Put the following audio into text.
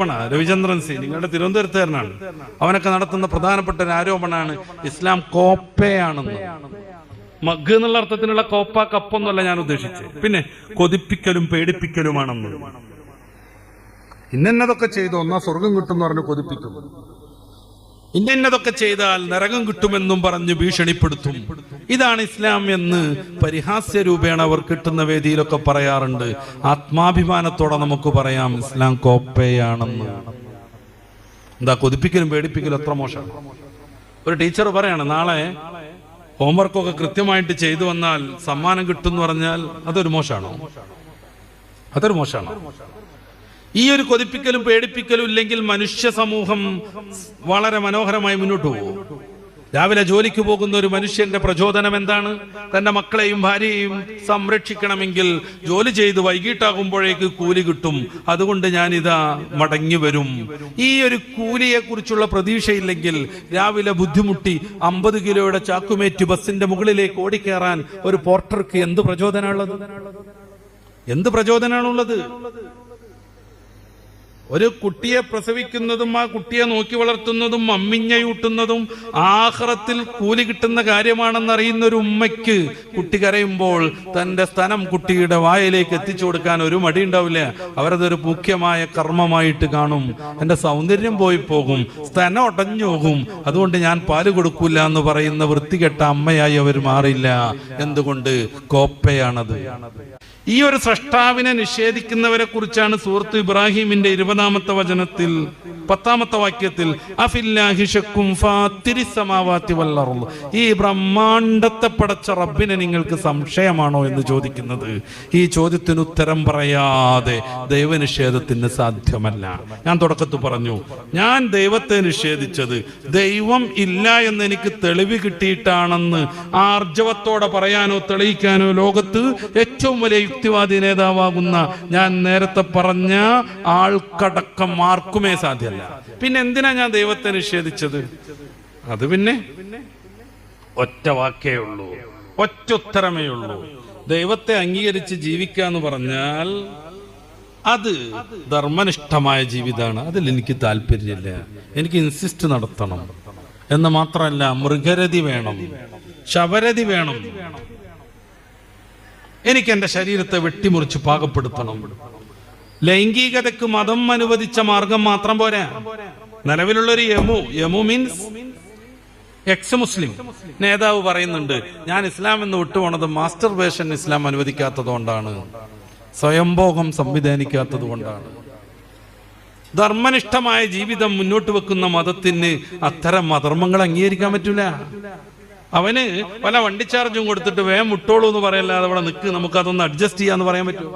ആരോപണമാണ് രവിചന്ദ്രൻ സി നിങ്ങളുടെ തിരുവനന്തപുരത്തുകാരനാണ്. അവനൊക്കെ നടത്തുന്ന പ്രധാനപ്പെട്ട ഒരു ആരോപണമാണ് ഇസ്ലാം കോപ്പയാണെന്ന്. മഗ് എന്നുള്ള അർത്ഥത്തിനുള്ള കോപ്പ കപ്പൊന്നല്ല ഞാൻ ഉദ്ദേശിച്ചത്. പിന്നെ കൊതിപ്പിക്കലും പേടിപ്പിക്കലുമാണെന്ന്. ഇന്നതൊക്കെ ചെയ്തു ഒന്നാ സ്വർഗം കിട്ടും എന്ന് പറഞ്ഞ് കൊതിപ്പിക്കും. ഇന്നതൊക്കെ ചെയ്താൽ നരകം കിട്ടുമെന്നും പറഞ്ഞ് ഭീഷണിപ്പെടുത്തും. ഇതാണ് ഇസ്ലാം എന്ന് പരിഹാസ്യ രൂപേണ അവർ കിട്ടുന്ന വേദിയിലൊക്കെ പറയാറുണ്ട്. ആത്മാഭിമാനത്തോടെ നമുക്ക് പറയാം ഇസ്ലാം കോപ്പയാണെന്ന്. എന്താ കൊതിപ്പിക്കലും പേടിപ്പിക്കലും എത്ര മോശം ഒരു ടീച്ചർ പറയാണ് നാളെ ഹോംവർക്കൊക്കെ കൃത്യമായിട്ട് ചെയ്തു വന്നാൽ സമ്മാനം കിട്ടും എന്ന് പറഞ്ഞാൽ അതൊരു മോശമാണോ അതൊരു മോശമാണോ ഈ ഒരു കൊതിപ്പിക്കലും പേടിപ്പിക്കലും ഇല്ലെങ്കിൽ മനുഷ്യ സമൂഹം വളരെ മനോഹരമായി മുന്നോട്ട് പോകും. രാവിലെ ജോലിക്ക് പോകുന്ന ഒരു മനുഷ്യന്റെ പ്രചോദനം എന്താണ്? തന്റെ മക്കളെയും ഭാര്യയെയും സംരക്ഷിക്കണമെങ്കിൽ ജോലി ചെയ്ത് വൈകിട്ടാകുമ്പോഴേക്ക് കൂലി കിട്ടും. അതുകൊണ്ട് ഞാൻ ഇതാ മടങ്ങി വരും. ഈ ഒരു കൂലിയെ കുറിച്ചുള്ള പ്രതീക്ഷയില്ലെങ്കിൽ രാവിലെ ബുദ്ധിമുട്ടി അമ്പത് കിലോയുടെ ചാക്കുമേറ്റ് ബസിന്റെ മുകളിലേക്ക് ഓടിക്കേറാൻ ഒരു പോർട്ടർക്ക് എന്ത് പ്രചോദനമുള്ളത്? എന്ത് പ്രചോദനമാണുള്ളത്? ഒരു കുട്ടിയെ പ്രസവിക്കുന്നതും ആ കുട്ടിയെ നോക്കി വളർത്തുന്നതും അമ്മിഞ്ഞയൂട്ടുന്നതും ആഹ്റത്തിൽ കൂലി കിട്ടുന്ന കാര്യമാണെന്ന് അറിയുന്ന ഒരു ഉമ്മയ്ക്ക് കുട്ടി കരയുമ്പോൾ തന്റെ സ്ഥലം കുട്ടിയുടെ വായിലേക്ക് എത്തിച്ചു കൊടുക്കാൻ ഒരു മടി ഉണ്ടാവില്ല. അവരതൊരു മുഖ്യമായ കർമ്മമായിട്ട് കാണും. എന്റെ സൗന്ദര്യം പോയി പോകും. സ്ഥലം ഒടഞ്ഞു പോകും. അതുകൊണ്ട് ഞാൻ പാൽ കൊടുക്കൂല എന്ന് പറയുന്ന വൃത്തികെട്ട അമ്മയായി അവർ മാറില്ല. എന്തുകൊണ്ട്? കോപ്പയാണത്. ഈ ഒരു സൃഷ്ടാവിനെ നിഷേധിക്കുന്നവരെ കുറിച്ചാണ് സുഹൃത്ത് ഇബ്രാഹിമിന്റെ ഇരുപതാമത്തെ വചനത്തിൽ പത്താമത്തെ വാക്യത്തിൽ ഈ ബ്രഹ്മാണ്ടത്തെ പടച്ച റബ്ബിനെ നിങ്ങൾക്ക് സംശയമാണോ എന്ന് ചോദിക്കുന്നത്? ഈ ചോദ്യത്തിന് ഉത്തരം പറയാതെ ദൈവനിഷേധത്തിന് സാധ്യമല്ല. ഞാൻ തുടക്കത്തിൽ പറഞ്ഞു ഞാൻ ദൈവത്തെ നിഷേധിച്ചത് ദൈവം ഇല്ല എന്ന് എനിക്ക് തെളിവ് കിട്ടിയിട്ടാണെന്ന് ആർജവത്തോടെ പറയാനോ തെളിയിക്കാനോ ലോകത്ത് ഏറ്റവും വലിയ യുക്തിവാദി നേതാവാകുന്ന ഞാൻ നേരത്തെ പറഞ്ഞ ആൾക്കടക്കം ആർക്കുമേ സാധ്യമല്ല. പിന്നെ എന്തിനാ ഞാൻ ദൈവത്തെ നിഷേധിച്ചത്? അത് പിന്നെ ഒറ്റ വാക്കേ ഉള്ളൂ. ഒറ്റ ഉത്തരമേ ഉള്ളൂ. ദൈവത്തെ അംഗീകരിച്ച് ജീവിക്കുക എന്ന് പറഞ്ഞാൽ അത് ധർമ്മനിഷ്ഠമായ ജീവിതമാണ് അതിൽ എനിക്ക് താല്പര്യമില്ല. എനിക്ക് ഇൻസിസ്റ്റ് നടത്തണം. എന്ന് മാത്രമല്ല മൃഗരതി വേണം. ശവരതി വേണം. എനിക്ക് എന്റെ ശരീരത്തെ വെട്ടിമുറിച്ച് പാകപ്പെടുത്തണം. ലൈംഗികതയ്ക്ക് മതം അനുവദിച്ച മാർഗം മാത്രം പോരാ. നിലവിലുള്ള ഒരു യമു യമു മീൻസ് എക്സ് മുസ്ലിം നേതാവ് പറയുന്നുണ്ട് ഞാൻ ഇസ്ലാം എന്ന് വിട്ടുപോണത് മാസ്റ്റർ വേഷൻ ഇസ്ലാം അനുവദിക്കാത്തത് കൊണ്ടാണ് സ്വയംഭോഗം സംവിധാനിക്കാത്തത് കൊണ്ടാണ്. ധർമ്മനിഷ്ഠമായ ജീവിതം മുന്നോട്ട് വെക്കുന്ന മതത്തിന് അത്തരം അധർമ്മങ്ങൾ അംഗീകരിക്കാൻ പറ്റൂല. അവന് പല വണ്ടി ചാർജും കൊടുത്തിട്ട് വേം വിട്ടോളൂ എന്ന് പറയല്ലാതെ അവിടെ നിൽക്ക് നമുക്ക് അതൊന്ന് അഡ്ജസ്റ്റ് ചെയ്യാന്ന് പറയാൻ പറ്റുമോ